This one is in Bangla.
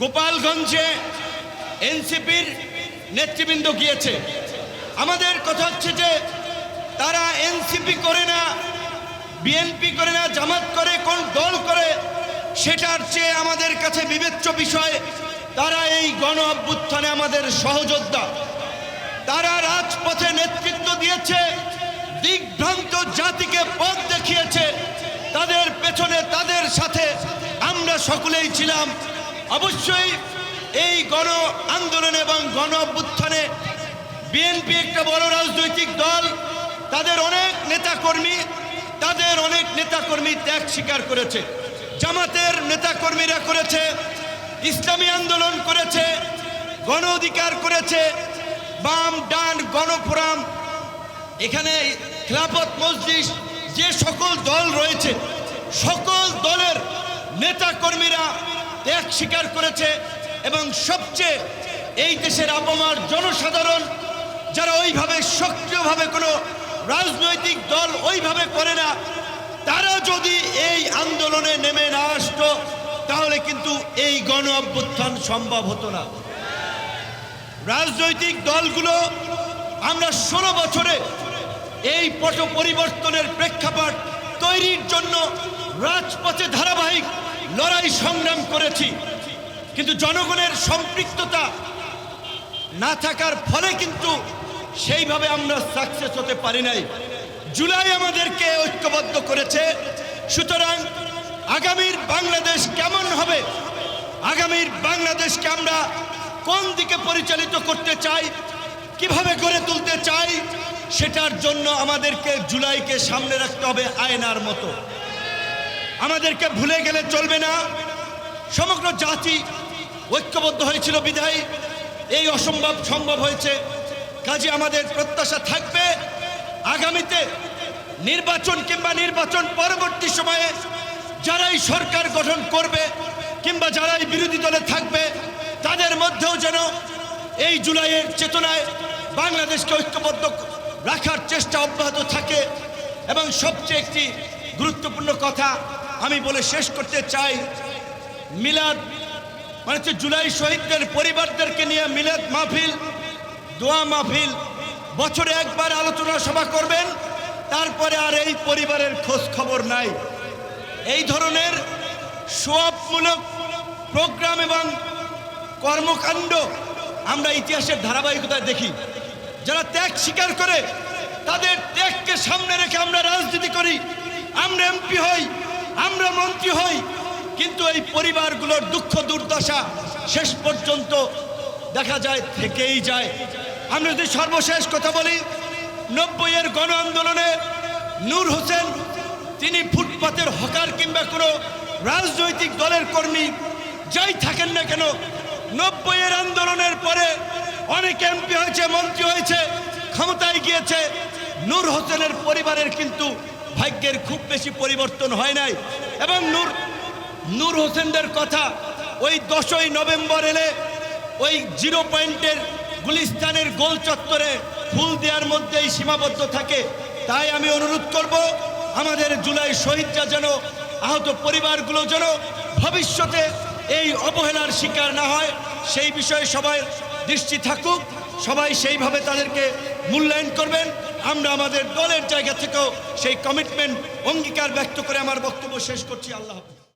গোপালগঞ্জে এনসিপির নেতৃবৃন্দ গিয়েছে। আমাদের কথা হচ্ছে যে, তারা এনসিপি করে না, বিএনপি করে না, জামাত করে, কোন দল করে, সেটার চেয়ে আমাদের কাছে বিবেচ্য বিষয়। তারা এই গণ অভ্যুত্থানে আমাদের সহযোদ্ধা। তারা রাজপথে নেতৃত্ব দিয়েছে, দিগ্ভ্রান্ত জাতিকে পথ দেখিয়েছে। তাদের পেছনে তাদের সাথে আমরা সকলেই ছিলাম। অবশ্যই এই গণ আন্দোলন এবং গণ অভ্যুত্থানে বিএনপি একটা বড় রাজনৈতিক দল। তাদের অনেক নেতাকর্মী, তাদের অনেক নেতাকর্মী ত্যাগ স্বীকার করেছে। জামাতের নেতাকর্মীরা করেছে, ইসলামী আন্দোলন করেছে, গণ অধিকার করেছে, বাম, ডান গণফোরাম এখানে খেলাফত মজলিস যে সকল দল রয়েছে, সকল দলের নেতা কর্মীরা ত্যাগ স্বীকার করেছে এবং সবচেয়ে এই দেশের আবমার জনসাধারণ যারা ওইভাবে সক্রিয়ভাবে কোনো রাজনৈতিক দল ওইভাবে করে না, তারা যদি এই আন্দোলনে নেমে না আসতো, তাহলে কিন্তু এই গণ অভ্যুত্থান সম্ভব হতো না। রাজনৈতিক দলগুলো আমরা ষোলো বছরে এই পট পরিবর্তনের প্রেক্ষাপট তৈরির জন্য রাজপথে ধারাবাহিক লড়াই সংগ্রাম করেছি। কিন্তু জনগণের সম্পৃক্ততা না থাকার ফলে কিন্তু সেইভাবে আমরা সাকসেস হতে পারি নাই। জুলাই আমাদেরকে ঐক্যবদ্ধ করেছে। সুতরাং আগামীর বাংলাদেশ কেমন হবে? আগামীর বাংলাদেশকে আমরা কোন দিকে পরিচালিত করতে চাই? কীভাবে গড়ে তুলতে চাই? সেটার জন্য আমাদেরকে জুলাইকে সামনে রাখতে হবে আয়নার মতো। আমাদেরকে ভুলে গেলে চলবে না। সমগ্র জাতি ঐক্যবদ্ধ হয়েছিল বিধায় এই অসম্ভব সম্ভব হয়েছে। কাজে আমাদের প্রত্যাশা থাকবে। আগামীতে নির্বাচন কিংবা নির্বাচন পরবর্তী সময়ে যারাই সরকার গঠন করবে কিংবা যারাই বিরোধী দলে থাকবে, তাদের মধ্যেও যেন এই জুলাইয়ের চেতনায় বাংলাদেশকে ঐক্যবদ্ধ রাখার চেষ্টা অব্যাহত থাকে। এবং সবচেয়ে একটি গুরুত্বপূর্ণ কথা আমি বলে শেষ করতে চাই। মিলাদ মানে হচ্ছে জুলাই শহীদদের পরিবারদেরকে নিয়ে মিলাদ মাহফিল, দোয়া মাহফিল। বছরে একবার আলোচনা সভা করবেন, তারপরে আর এই পরিবারের খোঁজ খবর নাই। এই ধরনের সোয়াবমূলক প্রোগ্রাম এবং কর্মকাণ্ড আমরা ইতিহাসের ধারাবাহিকতায় দেখি। যারা ত্যাগ স্বীকার করে, তাদের ত্যাগকে সামনে রেখে আমরা রাজনীতি করি, আমরা এমপি হই। আমরা মন্ত্রী হই, কিন্তু এই পরিবারগুলোর দুঃখ দুর্দশা শেষ পর্যন্ত দেখা যায়, থেকেই যায়। আমরা যদি সর্বশেষ কথা বলি, নব্বইয়ের গণ আন্দোলনে নূর হোসেন, তিনি ফুটপাতের হকার কিংবা কোনো রাজনৈতিক দলের কর্মী, যাই থাকেন না কেন, নব্বইয়ের আন্দোলনের পরে অনেক এমপি হয়েছে, মন্ত্রী হয়েছে, ক্ষমতায় গিয়েছে। নূর হোসেনের পরিবারের কিন্তু ভাগ্যের খুব বেশি পরিবর্তন হয় নাই। এবং নূর নূর হোসেনদের কথা ওই দশই নভেম্বর এলে ওই জিরো পয়েন্টের গুলিস্তানের গোল চত্বরে ফুল দেওয়ার মধ্যেই সীমাবদ্ধ থাকে। তাই আমি অনুরোধ করব, আমাদের জুলাই শহীদরা যেন, আহত পরিবারগুলো যেন ভবিষ্যতে এই অবহেলার শিকার না হয়। সেই বিষয়ে সবাই দৃষ্টি থাকুক, সবাই সেইভাবে তাদেরকে মূল্যায়ন করবেন। আমরা আমাদের দলের জায়গা থেকেও সেই কমিটমেন্ট অঙ্গীকার ব্যক্ত করে আমার বক্তব্য শেষ করছি আল্লাহ হাফেজ।